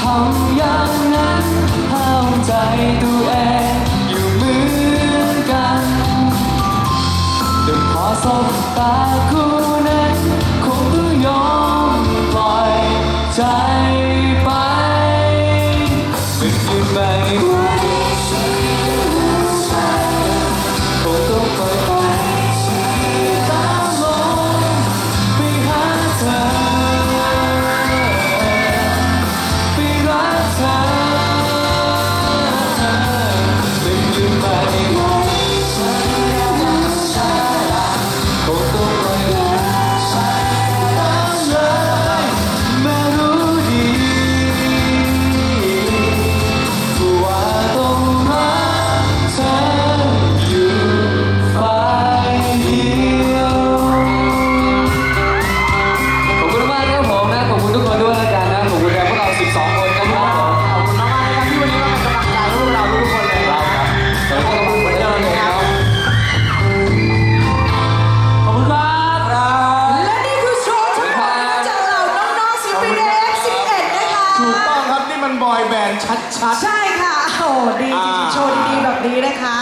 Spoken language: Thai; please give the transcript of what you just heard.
ทำอย่างนั้นห้าใจตัวเองอยู่มือกันดินขอสบตาคุณ ใช่ค่ะโอ้ดีจริงๆโชว์ดีๆแบบนี้นะคะ